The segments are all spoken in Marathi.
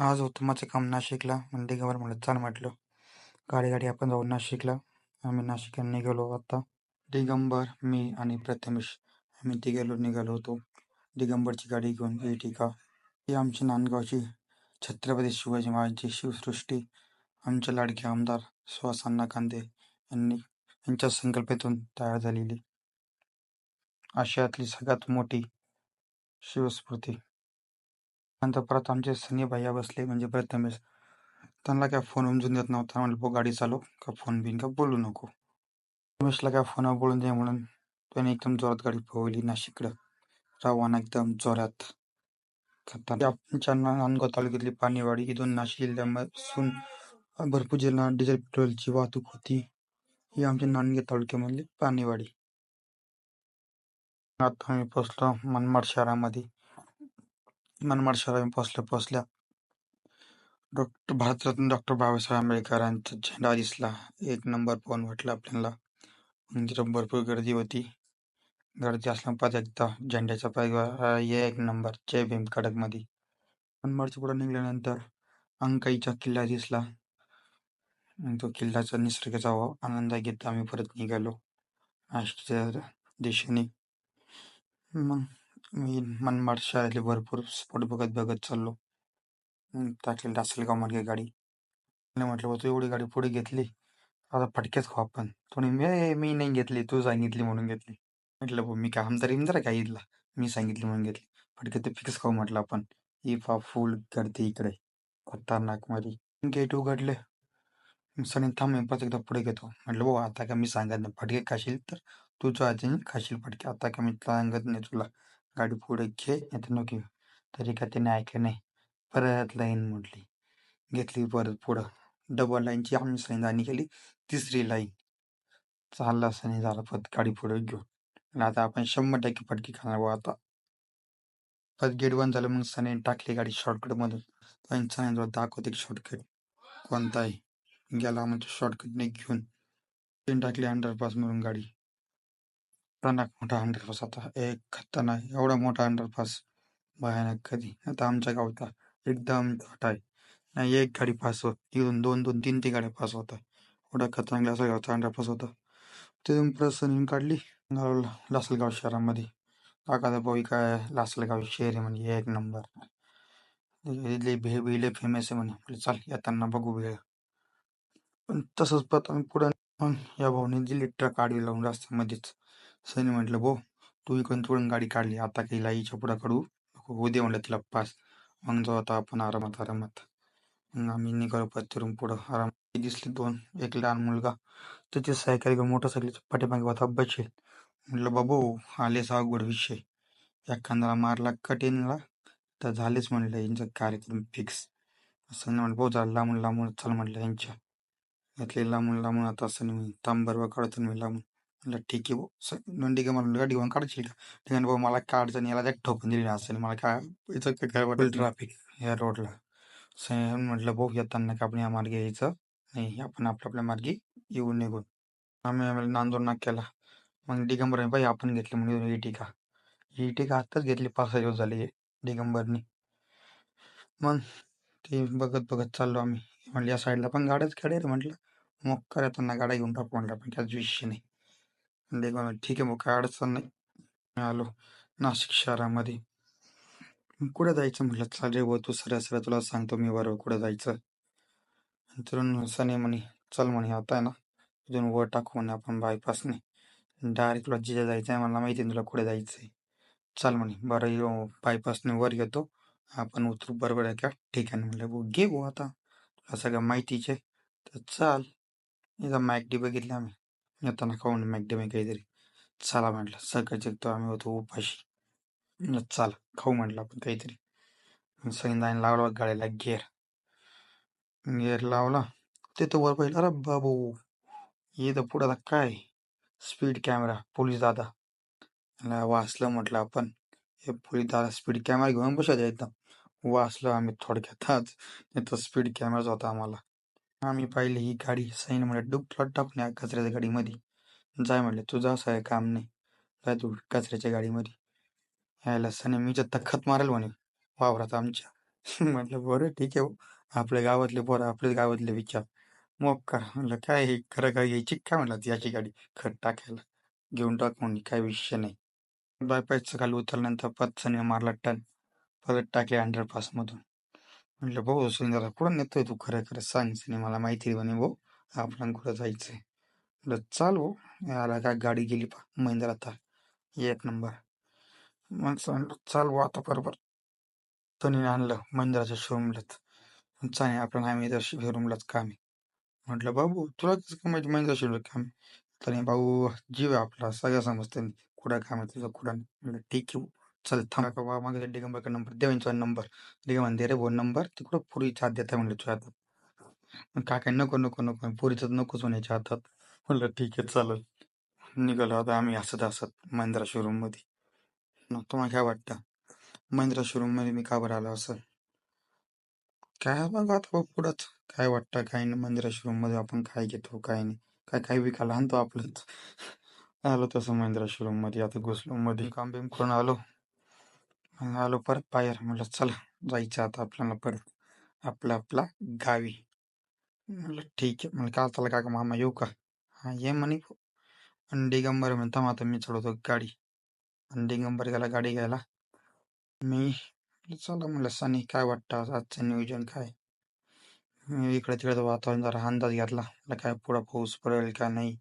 आज होतं काम नाशिकला. म्हणते दिगंबर म्हणलं चाल म्हटलं. गाडी गाडी आपण जाऊ नाशिकला. आम्ही नाशिकला निघालो. आता दिगंबर मी आणि प्रथमेश आम्ही तिघेलो निघालो होतो. दिगंबरची गाडी घेऊन एटिका ही आमची नांदगावची छत्रपती शिवाजी महाराजांची शिवसृष्टी. आमचे लाडके आमदार सुहास कांदे यांनी यांच्या संकल्पेतून तयार झालेली. आशियातली सगळ्यात मोठी शिवस्मृती नंतर परत आमचे सनी भैया बसले म्हणजे प्रथमेश. त्यांना काय फोन उमजून देत नव्हता. म्हणलं भाऊ गाडी चालव. का फोन बिन का बोलू नको. रमेशला काय फोन बोलून दे म्हणून त्याने एकदम जोरात गाडी पळवली नाशिकडं रवाना एकदम जोरात. आमच्या नांदगाव तालुक्यातली पाणीवाडी इथून नाशिक जिल्ह्यापासून भरपूर जिल्हा डिझेल पेट्रोलची वाहतूक होती ही आमच्या नांदगाव तालुक्यामधली पाणीवाडी. आता आम्ही पोचलो मनमाड शहरामध्ये. मनमाड शहरामध्ये पोहोचल्या पोचल्या डॉक्टर भारतरत्न डॉक्टर बाबासाहेब आंबेडकरांचा झेंडा दिसला. एक नंबर फोन वाटला आपल्याला. मंदिरात भरपूर गर्दी होती. गर्दी असल्या पाच एकदा झेंड्याचा पाय एक नंबर. जय भीम कडकमध्ये. मनमाडच्या पुढे निघाल्यानंतर अंकाईचा किल्ला दिसला. तो किल्ल्याचा निसर्गाचा आनंद घेत आम्ही परत निघालो. नाशिकच्या दिशेने. मग मी मनमाड शहरातले भरपूर स्पॉट बघत बघत चाललो. टाकलेली असेल का मार्गे गाडी. म्हटलं तू एवढी गाडी पुढे घेतली आता फटकेच खाऊ आपण. थोडी मी मी नाही घेतली तू सांगितली म्हणून घेतली. म्हटलं भाऊ मी काय तरी इमदार काय इथला? मी सांगितली म्हणून घेतली. फटके ते फिक्स खाऊ म्हटलं आपण. ही फा फुल गर्दी इकडे खतरनाकमध्ये गेट उघडले. सनी थांब मी परत एकदा पुढे घेतो. म्हटलं भाऊ आता का मी सांगत नाही फटके खाशील तर तू जो आजी खाशील फटके आता का मी सांगत नाही तुला. गाडी पुढे घे येतं नको नको तरी का त्याने ऐकलं नाही. परत लाईन म्हटली घेतली परत पुढं. डबल लाईनची आम्ही सैनिधानी केली. तिसरी लाईन चालला असं झाला परत गाडी पुढे घेऊन आता आपण शंभर टक्के फटकी खाणार भाऊ आता. परत गेट बंद झालं मग सने टाकली गाडी शॉर्टकट मधून. सने दाखवते शॉर्टकट कोणता आहे? गेला म्हणजे शॉर्टकटने घेऊन. टाकली अंडरपास म्हणून गाडी. खतरनाक मोठा अंडरपास आता एक खतरनाक एवढा मोठा अंडरपास भयानक कधी. आता आमच्या गावचा एकदम छोटा आहे. नाही एक गाडी पास होत. इथून दोन दोन तीन तीन गाड्या पास होतात एवढा खतरनाक लासलगावचा गावचा अंडरपास होता. तिथून प्रसन्न काढली. लासलगाव शहरामध्ये. काकाचा भाऊ काय लासलगाव शहर आहे म्हणजे एक नंबर भेळ फेमस आहे म्हणे. चाल येताना बघू वेळ. पण तसंच पत आम्ही पुढे मग या भाऊने दिली ट्रक आडवी लावून रस्त्यामध्येच. सनी म्हटलं भो तू इकडून तिकडून गाडी काढली आता काही लाईच्या पुढं काढू हो दे म्हटलं तिला पास. मग जाऊ आता आपण आरामात आरामात. मग आम्ही निघालो पत्तरून पुढं. आराम दिसले दोन एक लहान मुलगा. त्याची सायकल घेऊन मोटरसायकलच्या पाठीमागे होता. बसेल म्हटलं बाबू आले अवघड विषय एखाद्याला मारला कठीणला तर झालेच म्हणलं यांचा कार्यक्रम फिक्स असं म्हणलं भाऊ झालं लांबून लांबून चल म्हटलं यांच्या. घातले लांबून लांबून आता असं मी तांबरवा काढतो मी लांबून. म्हटलं ठीक आहे नंदी का म्हणलं गाडी घेऊन काढशील का? ठीक आहे भाऊ मला काय अडचण याला त्या ठोकून दिली असेल मला काय याचं काय वाटेल ट्रॅफिक. या रोडला. म्हटलं भाऊ येताना का आपण या मार्गे यायचं? नाही आपण आपल्या आपल्या मार्गे येऊन निघून. आम्ही आम्हाला नांदूर नाक केला. मग दिगंबर बाई आपण घेतली म्हणजे इटिका इटिका आत्ताच घेतली पाच दिवस झाले दिगंबरनी. मग ते बघत बघत चाललो आम्ही. म्हणलं या साईडला पण गाड्याच खेळेल म्हटलं. मग करताना गाड्या घेऊन टाकू म्हटलं पण काहीच विषय नाही. म्हणजे देखो ठीक आहे मग काय अडचण नाही. आलो नाशिक शहरामध्ये. कुठे जायचं म्हटलं? चालेल व तू सऱ्या सऱ्या तुला सांगतो मी बरोबर कुठे जायचं? तरुण सने म्हणे चल म्हणे आता आहे ना. तिथून वर टाकू म्हणे आपण बायपासने डायरेक्ट तुला जिथे जायचं आहे मला माहिती तुला कुठे जायचंय. चल म्हणे बरं बायपासने वर घेतो आपण उतरू बरोबर आहे का ठिकाणी म्हणलं घे भाऊ आता. तुला सगळं माहितीचे. तर चाल इथं मॅकडी बघितली आम्ही. येताना खाऊन मॅकडमी काहीतरी चला म्हटलं सकाळचे जगतो आम्ही होतो उपाशी. चला खाऊ म्हटलं आपण काहीतरी. संविधान लावला गाडीला गेअर गेअर लावला. ते तो वर पाहिलं अरे बाबू! ये तर पुढं काय? स्पीड कॅमेरा पोलीस दादा. वाचलं म्हटलं आपण. हे पोलीस दादा स्पीड कॅमेरा घेऊन बसायचं एकदम वाचलं आम्ही थोडक्यात आज स्पीड कॅमेराच होता आम्हाला. आम्ही पाहिली ही गाडी सैन म्हणले डुक प्लॉट टाकण्या कचऱ्याच्या गाडीमध्ये. जाय म्हणले तुझं असं आहे काम नाही. जाय तू कचऱ्याच्या गाडीमध्ये. यायला सने मी तखत मारेल म्हणे वावरात आमच्या. म्हटलं बरं ठीक आहे हो. आपल्या गावातले बरं आपल्याच गावातले विचार मग का म्हणलं काय हे खरं काय घ्यायची काय म्हणलं याची गाडी खत टाकायला? घेऊन टाक म्हणजे काय विषय नाही. बायपासचं खाली उतरल्यानंतर पत्सने मारला टन परत टाकले अंडरपासमधून म्हटलं भाऊ सुंदर कुठं नेतोय तू खरं खरं सांग सनी मला माहिती म्हणे भाऊ आपण कुठं जायचंय. म्हटलं चाल भाऊ आला काय गाडी गेली पा महिंद्रा आता एक नंबर. मग म्हटलं चाल भाऊ आता बरोबर. तनी आणलं महिंद्राच्या शोरूमलाच चालेल आपण आम्ही तर शोरूमलाच काम आहे. म्हटलं बाबू तुला कसं काय माहिती महिंद्रा शोरूम काम आहे? तरी भाऊ जीव आहे आपला सगळं समजतं कुठं काम आहे तुझं कुठं नाही. म्हटलं ठीक आहे चल थांबा. का बाबा मागे डिगंबरचा नंबर देवांचा नंबर दिगंबर दे रे भाऊ नंबर तिकडं पुरीच्या हात देता म्हणलं तुझ्या हातात. मग काका नको नको नको. पुरीच नकोच म्हणायच्या हातात. म्हणलं ठीक आहे चालेल. निघालो आता आम्ही हसत हसत महिंद्रा शोरूममध्ये. तुम्हाला काय वाटतं. महिंद्रा शोरूममध्ये मी का बरं आलो असं? काय बघा आता पुढंच. काय वाटतं काय नाही. महिंद्रा शोरूममध्ये आपण काय घेतो काय नाही. काय काय विकायला आणतो आपलंच. आलो तसं महिंद्रा शोरूममध्ये. आता घुसलो मध्ये. काम बिम करून आलो. मग आलो परत बाहेर. म्हटलं चला जायचं आता आपल्याला परत आपला आपला गावी. म्हटलं ठीक आहे. म्हणलं का चला काका मामा येऊ का? हा ये म्हणे आणि दिगंबर म्हणता आता मी चढवतो गाडी. आणि दिगंबर गेला गाडी घ्यायला. मी म्हटलं चला म्हणलं सनी काय वाटतं आजचं नियोजन काय? मी इकडे तिकडे वातावरण जरा अंदाज घेतला. म्हटलं काय पुढं पाऊस पडेल का नाही?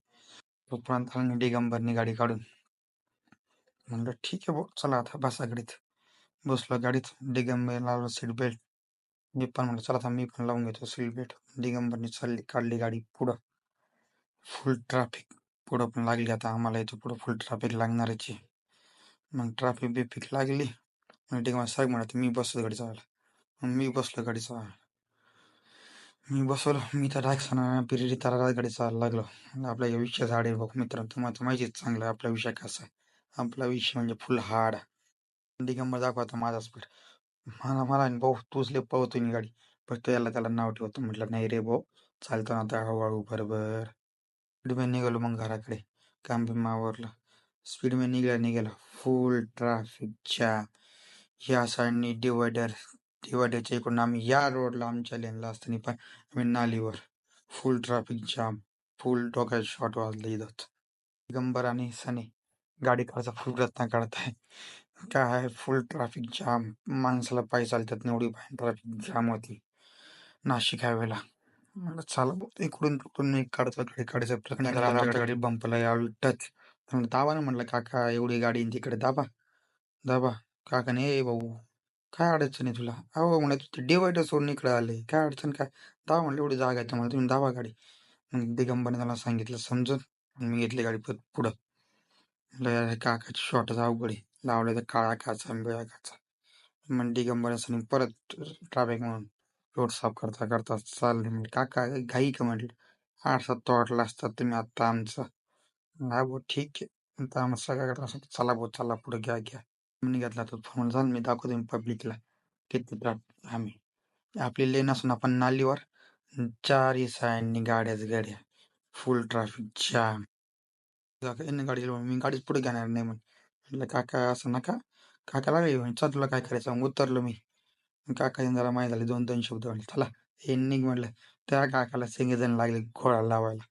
तोपर्यंत आला दिगंबरनी गाडी काढून. म्हणलं ठीक आहे भाऊ चला आता बसा गाडीत. बसलो गाडीत दिगंबर लावलं सीट बेल्ट मी पण म्हणलं चला आता मी पण लावून घेतो सीट बेल्ट दिगंबरने चालली काढली गाडी पुढं. फुल ट्रॅफिक पुढं पण लागली आता आम्हाला इथं पुढं फुल ट्रॅफिक लागणारची मग ट्रॅफिक बिफिक लागली. आणि दिगंबर साहेब म्हणत मी बसलो गाडी चालायला मग मी बसलो गाडी चालवायला. मी बसवलो मी तर डायरेक्ट पिरियडी तारा गाडी चालायला लागलो. आपल्या आपला विषय झाड आहे बघ मित्र तुम्हाला तर माहितीच चांगलं आपला विषय कसा आहे. आपला विषय म्हणजे फुल हार्ड दिगंबर दाखवता माझा स्पीड मला मला आणि भाऊ तूच लय पळवतो मी गाडी. फक्त याला त्याला नाव ठेवतो. म्हटलं नाही रे भाऊ चालतो ना आता हळूहळू बरोबर. स्पीडमॅन निघालो मग घराकडे. काम बिम आवरलं. स्पीडमध्ये निघाला निघाला फुल ट्रॅफिक जॅम या साईडनी डिवायडर डिवायडरच्या इकडून आम्ही या रोडला आमच्या लेनला असताना पण आम्ही नालीवर. फुल ट्रॅफिक जाम फुल डोक्यात शॉट वाजले इथं दिगंबर आणि सनी. गाडी काढायचा फुल प्रयत्न काढत आहे. काय आहे? फुल ट्रॅफिक जाम माणसाला पाय चालतात एवढी ट्रॅफिक जाम होती. नाशिक हायवेला म्हणलं चला इकडून तिकडून एक काढतो गाडी काढायचा प्रयत्न करा आमच्या गाडी बंपला यावी टच म्हणलं दाबा ना म्हणलं काका एवढी गाडी तिकडे दाबा. दाबा. काका नाही "ए भाऊ. काय अडचण आहे तुला? अहो म्हणे तू डिवायडर सोडून इकडे आले. काय अडचण काय? दावा म्हणलं एवढी जागा आहे तुम्हाला तुम्ही दाबा गाडी. मग दिगंबरने त्याला सांगितलं समजून. मी घेतली गाडी पुढं. म्हणलं "यार, हे काकाची शॉर्टच अवघड आहे. लावले तर काळा काचा बिळा काचा. मग दिगंबराने परत ट्रॅफिक म्हणून रोड साफ करता करता चालले म्हणजे काका घाई का म्हटलं? आठ सात तोडला असतात तुम्ही आता आमचं. हा भाऊ ठीक आहे. आता आम्हाला सगळ्या असं चला भाऊ चला पुढे घ्या घ्या. मी घेतला तो फोन झाला मी दाखवतो मी पब्लिकला किती आम्ही. आपली लेन असून आपण नालीवर चारही साईडनी गाड्याच गाड्या. फुल ट्रॅफिक जाम यांनी गाडी मी गाडीच पुढे घेणार नाही म्हणे. म्हटलं काका असं नका. काका लागले म्हणे चल तुला काय करायचं? मग उतरलो मी. मग काका जरा माहिती झाली दोन दोन शब्द म्हणले चला. हे निघ म्हटलं त्या काकाला जण लागले घोडा लावायला.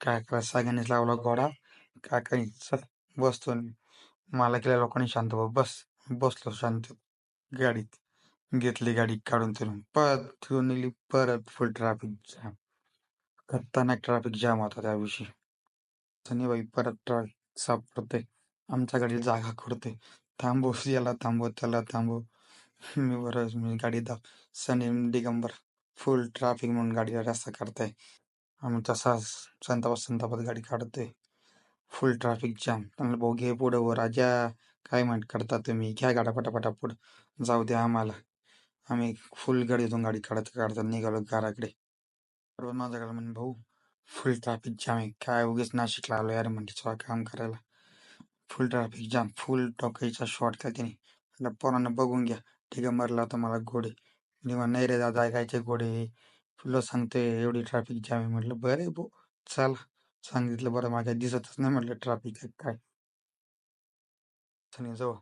काकाला सगळ्यांनीच लावला घोडा. काकानी चल बसतो मला केल्या लोकांनी शांत बस बस. बसलो शांत गाडीत. घेतली गाडी काढून तिथून परत तिथून निघली परत फुल ट्रॅफिक जाम खतरनाक ट्रॅफिक जाम होता त्या दिवशी बाई परत ट्रॅफिक साफ करते आमच्या गाडी जागा करते थांबव याला थांबव त्याला थांबव. मी बरं मी गाडी दाब सनी दिगंबर. फुल ट्रॅफिक म्हणून गाडीला रस्ता करताय आम्ही तसाच संतापात संतापात गाडी काढतोय. फुल ट्रॅफिक जाम त्यांना भाऊ घे पुढं व राजा काय म्हण करता तुम्ही? घ्या गाडा पटापटा पुढं. जाऊ द्या आम्हाला. आम्ही फुल गाडीतून गाडी काढत काढता निघालो घराकडे. रोज माझ्याकडे म्हणे भाऊ फुल ट्रॅफिक जाम आहे. काय उगीच नाशिकला आलो यार म्हणजे काम करायला. फुल ट्रॅफिक जाम फुल टोकाईचा शॉर्ट का त्याने. म्हटलं पोरांना बघून घ्या. ठीक आहे मरला तर मला घोडे. निवा नाही रे दादा ऐकायचे घोडे. फुलं सांगतोय एवढी ट्रॅफिक जाम आहे. म्हटलं बरं भाऊ. चल. सांगितलं बरं माझ्या दिसतच नाही. म्हटलं ट्रॅफिक आहे काय? सनी जवळ.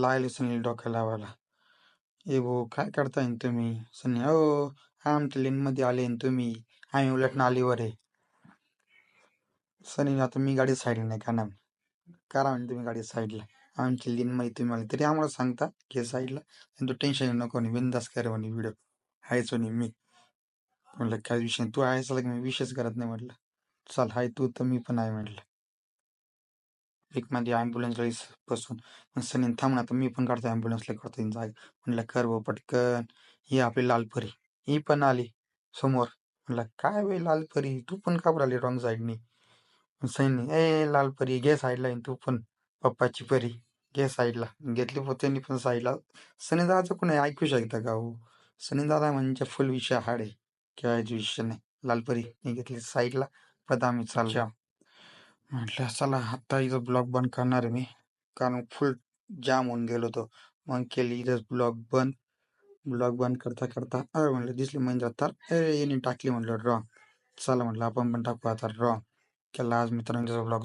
लायले सनी डोक्या लावायला. ए भाऊ काय करताय न तुम्ही? सनी हो आमच्या लेन मध्ये आले न तुम्ही. आम्ही उलट नालीवर आहे सनी आता मी गाडी साईडला नाही का ना करा म्हणजे तुम्ही गाडी साईडला आमची लेन माहिती तुम्ही मला. तरी आम्हाला सांगता घे साईडला आणि तू टेन्शन नको नाही बिंदास कर म्हणे व्हिडिओ हायचो म्हणे मी. म्हटलं काय विषय? तू आहेस की? मी विषयच करत नाही म्हटलं. चल हाय तू तर मी पण आहे म्हटलं. एक माझी ॲम्ब्युलन्स बसून. मग सनी थांब ना तर मी पण काढतो ॲम्ब्युलन्सला करतो. जाग. म्हटलं कर भाऊ पटकन. ही आपली लालपरी ही पण आली समोर. म्हटलं काय वे लालपरी तू पण का आली रॉंग साईडनी सैनी ए लाल परी घे साईडला आणि तू पण पप्पाची परी घे साईडला घेतली पोत्यांनी पण साईडला सनीदादाचं कोणी ऐकू शकता का? हो. सनीदादा म्हणजे फुल विषय हाड आहे. खेळायचा विषय नाही. लालपरी घेतली साईडला परत आम्ही चाललो म्हटलं चला आता इथं ब्लॉग बंद करणार आहे मी. कारण फुल जाम होऊन गेलो होतो. मग केली इथं ब्लॉग बंद. ब्लॉग बंद करता करता अरे म्हणलं दिसली म्हणजे तर अरे याने टाकली म्हटलं रॉंग चला म्हटलं आपण पण टाकू आता रॉंग केला आज मित्रांचा ब्लॉग